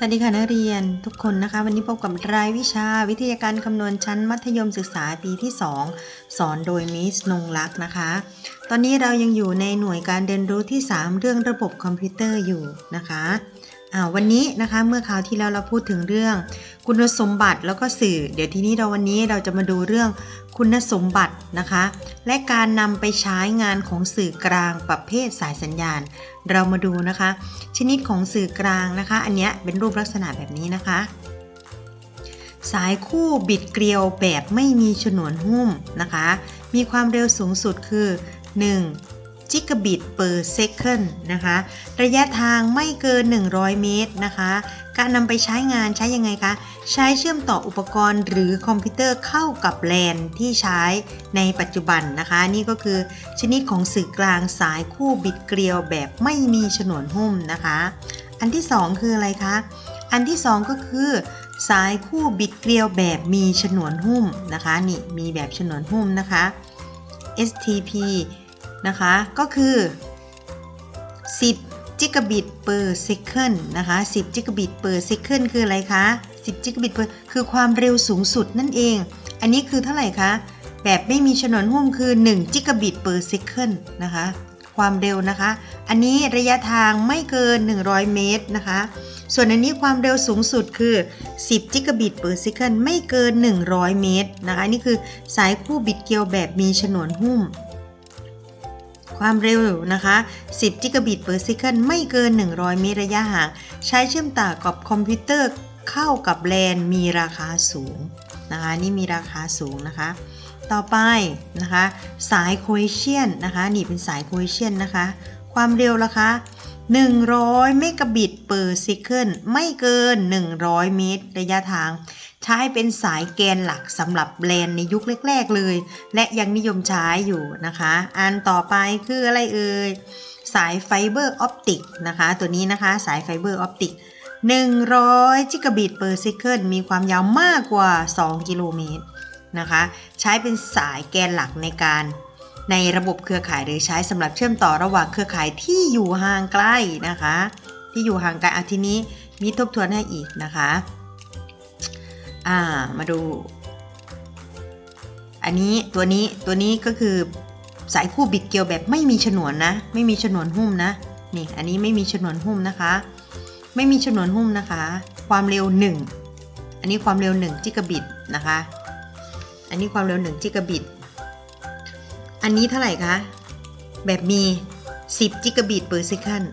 สวัสดีค่ะนักเรียนทุกคนนะคะ วันนี้พบกับรายวิชาวิทยาการคำนวณชั้นมัธยมศึกษาปีที่ 2 สอนโดยมิสนงลักษ์นะคะ ตอนนี้เรายังอยู่ในหน่วยการเรียนรู้ที่ 3 เรื่องระบบคอมพิวเตอร์อยู่นะคะ วันนี้นะคะเมื่อคราวที่แล้วเราพูดถึงเรื่อง คุณสมบัติแล้วก็สื่อ เดี๋ยวทีนี้เราวันนี้เราจะมาดูเรื่องคุณสมบัตินะคะ และการนำไปใช้งานของสื่อกลางประเภทสายสัญญาณ เรามาดูนะคะ ชนิดของสื่อกลางนะคะ อันนี้เป็นรูปลักษณะแบบนี้นะคะ สายคู่บิดเกลียวแบบไม่มีฉนวนหุ้มนะคะ มีความเร็วสูงสุดคือ 1 จิกะบิต per second นะคะ ระยะทางไม่เกิน 100 เมตรนะคะ การนำไปใช้งานใช้ยังไงคะ ใช้เชื่อมต่ออุปกรณ์หรือคอมพิวเตอร์เข้ากับแลนที่ใช้ในปัจจุบันนะคะ นี่ก็คือชนิดของสื่อกลางสายคู่บิดเกลียวแบบไม่มีฉนวนหุ้มนะคะ อันที่ 2 คืออะไรคะ อันที่ 2 ก็คือสายคู่บิดเกลียวแบบมีฉนวนหุ้มนะคะนี่มีแบบฉนวนหุ้มนะคะ STP นะคะ ก็คือ 10 จิกะบิต per second นะคะ 10 จิกะบิต per second คืออะไรคะ 10 จิกะบิต per คือความเร็วสูงสุดนั่นเอง อันนี้คือเท่าไหร่คะ แบบไม่มีฉนวนหุ้มคือ 1 จิกะบิต per second นะคะ ความเร็วนะคะ อันนี้ระยะทางไม่เกิน 100 เมตรนะคะ ส่วนอันนี้ความเร็วสูงสุดคือ 10 จิกะบิต per second ไม่เกิน 100 เมตรนะคะ นี่คือสายคู่บิดเกลียวแบบมีฉนวนหุ้ม ความเร็วนะคะ 10จิกะบิต per second ไม่เกิน 100 เมตรระยะห่าง ใช้เชื่อมต่อกับคอมพิวเตอร์เข้ากับแลนมีราคาสูงนะคะ นี่มีราคาสูงนะคะ ต่อไปนะคะ สายโคเอเชียนนะคะ นี่เป็นสายโคเอเชียนนะคะ ความเร็วละคะ100 เมกะบิต per second ไม่เกิน 100 เมตร ระยะทาง ใช้เป็นสายแกนหลักสำหรับแลนในยุคแรก ๆ เลย และยังนิยมใช้อยู่นะคะ อันต่อไปคืออะไรเอ่ยสายไฟเบอร์ออปติกนะคะ ตัวนี้นะคะสายไฟเบอร์ออปติก100จิกะบิต per second มีความยาวมากกว่า 2 กิโลเมตรนะคะ ใช้เป็นสายแกนหลักในการในระบบเครือข่ายหรือใช้สำหรับเชื่อมต่อระหว่างเครือข่ายที่อยู่ห่างไกลนะคะ ที่อยู่ห่างไกลอาทีนี้มีทบทวนให้อีกนะคะ อ่ามาดู อันนี้ตัวนี้ตัวนี้ก็คือสายคู่บิดเกลียวแบบไม่มีฉนวนนะ ไม่มีฉนวนหุ้มนะนี่อันนี้ไม่มีฉนวนหุ้มนะคะ ไม่มีฉนวนหุ้มนะคะ ความเร็ว 1 อันนี้ความเร็ว1จิกะบิตนะคะ อันนี้ความเร็ว1จิกะบิต อันนี้เท่าไหร่คะแบบมี 10จิกะบิต per second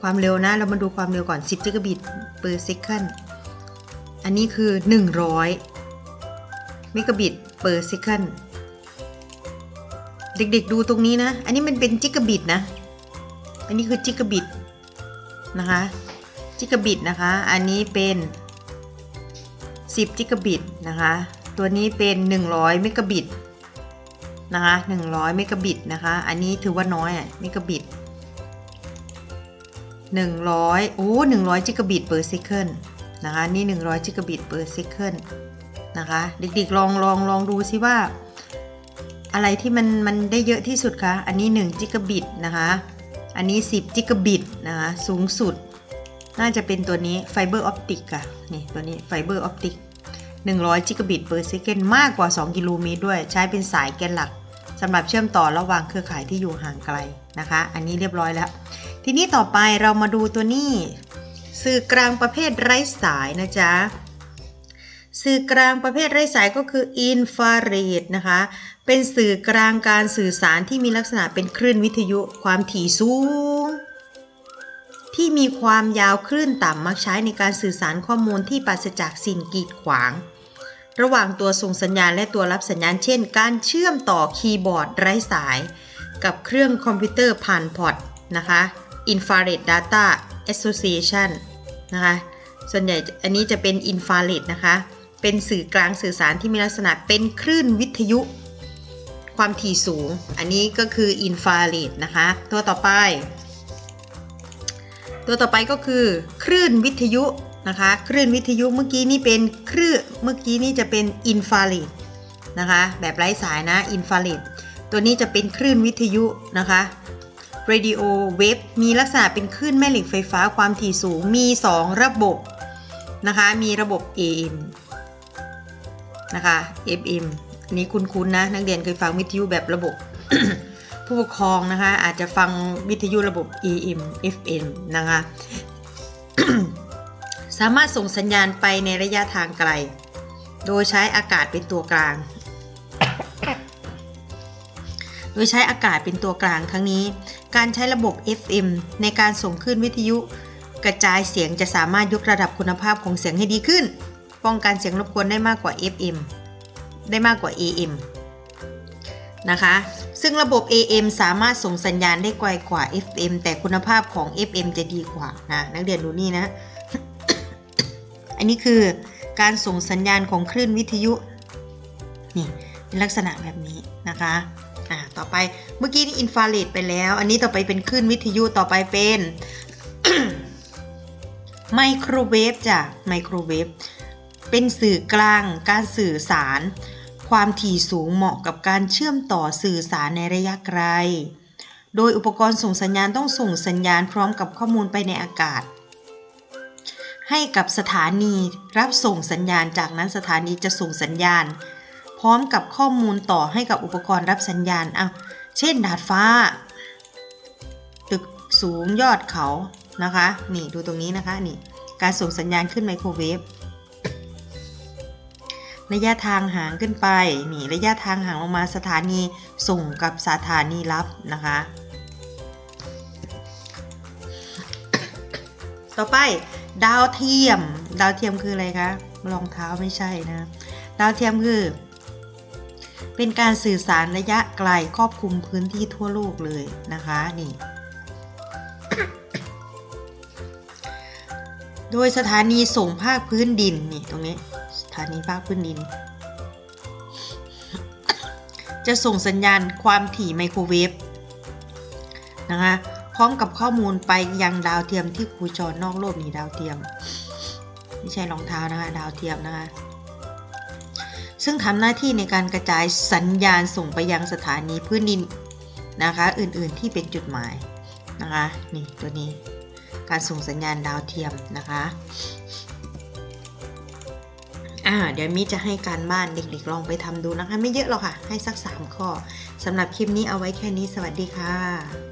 ความเร็วนะ เรามาดูความเร็วก่อน 10จิกะบิต per second อัน อันนี้คือ 100 เมกะบิต per second เด็กๆดูตรงนี้นะ อันนี้มันเป็นจิกะบิตนะ อันนี้คือจิกะบิตนะคะ จิกะบิตนะคะ อันนี้เป็น 10 จิกะบิตนะคะ ตัวนี้เป็น 100 เมกะบิตนะคะ100 เมกะบิตนะคะ อันนี้ถือว่าน้อยอะ เมกะบิต 100 โอ้ 100 จิกะบิต per second น นะคะนี่ 100จิกะบิต per second นะคะเด็กๆลองลองลองดูซิว่า อะไรที่มันมันได้เยอะที่สุดคะอันนี้1จิกะบิตนะคะอันนี้ 10จิกะบิตนะคะสูงสุด น่าจะเป็นตัวนี้ไฟเบอร์ออปติกอะนี่ตัวนี้ไฟเบอร์ออปติก100จิกะบิต per second มากกว่า 2 กิโลเมตรด้วยใช้เป็นสายแกนหลักสำหรับเชื่อมต่อระหว่างเครือข่ายที่อยู่ห่างไกลนะคะ อันนี้เรียบร้อยแล้ว ทีนี้ต่อไปเรามาดูตัวนี้ สื่อกลางประเภทไร้สายนะจ๊ะสื่อกลางประเภทไร้สายก็คืออินฟราเรดนะคะ เป็นสื่อกลางการสื่อสารที่มีลักษณะเป็นคลื่นวิทยุความถี่สูง ที่มีความยาวคลื่นต่ำมักใช้ในการสื่อสารข้อมูลที่ปราศจากสิ่งกีดขวาง ระหว่างตัวส่งสัญญาณและตัวรับสัญญาณ เช่น การเชื่อมต่อคีย์บอร์ดไร้สาย กับเครื่องคอมพิวเตอร์ผ่านพอร์ตนะคะ Infrared Data Association นะคะ ส่วนใหญ่อันนี้จะเป็น Infrared นะคะ เป็นสื่อกลางสื่อสารที่มีลักษณะเป็นคลื่นวิทยุ ความถี่สูง อันนี้ก็คือ Infrared นะคะ ตัวต่อไป ตัวต่อไปก็คือคลื่นวิทยุนะคะ คลื่นวิทยุเมื่อกี้นี่เป็นคลื่นเมื่อกี้นี่จะเป็นอินฟราเรดนะคะ แบบไร้สายนะ อินฟราเรดตัวนี้จะเป็นคลื่นวิทยุนะคะ radio wave มีลักษณะเป็นคลื่นแม่เหล็กไฟฟ้าความถี่สูงมี 2 ระบบนะคะ มีระบบ AM นะคะ FM อันนี้คุ้นๆนะ นักเรียนเคยฟังวิทยุแบบระบบ ผู้ปกครองนะคะ อาจจะฟังวิทยุระบบ AM FM นะคะ สามารถส่งสัญญาณไปในระยะทางไกล โดยใช้อากาศเป็นตัวกลาง โดยใช้อากาศเป็นตัวกลางทั้งนี้ การใช้ระบบ FM ในการส่งคลื่นวิทยุ กระจายเสียงจะสามารถยกระดับคุณภาพของเสียงให้ดีขึ้น ป้องกันเสียงรบกวนได้มากกว่า FM ได้มากกว่า AM นะคะ ซึ่งระบบ AM สามารถส่งสัญญาณได้ไกลกว่า FM แต่คุณภาพของ FM จะดีกว่านะนักเรียนดูนี่นะ อันนี้คือการส่งสัญญาณของคลื่นวิทยุ นี่เป็นลักษณะแบบนี้นะคะ อ่าต่อไปเมื่อกี้นี่อินฟราเรดไปแล้ว อันนี้ต่อไปเป็นคลื่นวิทยุต่อไปเป็นไมโครเวฟจ้ะไมโครเวฟเป็นสื่อกลางการสื่อสาร ความถี่สูงเหมาะกับการเชื่อมต่อสื่อสารในระยะไกล โดยอุปกรณ์ส่งสัญญาณต้องส่งสัญญาณพร้อมกับข้อมูลไปในอากาศ ให้กับสถานีรับส่งสัญญาณจากนั้นสถานีจะส่งสัญญาณ พร้อมกับข้อมูลต่อให้กับอุปกรณ์รับสัญญาณเอะเช่นดาดฟ้า ตึกสูงยอดเขานะคะ นี่ดูตรงนี้นะคะนี่การส่งสัญญาณขึ้นไมโครเวฟระยะทางห่างขึ้นไปนี่ระยะทางห่างลงมาสถานีส่งกับสถานีรับนะคะ ต่อไปดาวเทียม ดาวเทียมคืออะไรคะรองเท้าไม่ใช่นะ ดาวเทียมคือ เป็นการสื่อสารระยะไกลครอบคลุมพื้นที่ทั่วโลกเลยนะคะนี่โดยสถานีส่งภาคพื้นดินนี่ตรงนี้สถานีภาคพื้นดิน จะส่งสัญญาณความถี่ไมโครเวฟนะคะพร้อมกับข้อมูลไปยังดาวเทียมที่คูจรนอกโลกนี่ดาวเทียม ไม่ใช่รองเท้านะคะดาวเทียมนะคะ ซึ่งทำหน้าที่ในการกระจายสัญญาณส่งไปยังสถานีพื้นดินนะคะ อื่นๆที่เป็นจุดหมายนะคะนี่ตัวนี้การส่งสัญญาณดาวเทียมนะคะอ่าเดี๋ยวมิจะให้การบ้านเด็กๆลองไปทำดูนะคะ ไม่เยอะหรอกค่ะ ให้สัก 3 ข้อสำหรับคลิปนี้เอาไว้แค่นี้สวัสดีค่ะ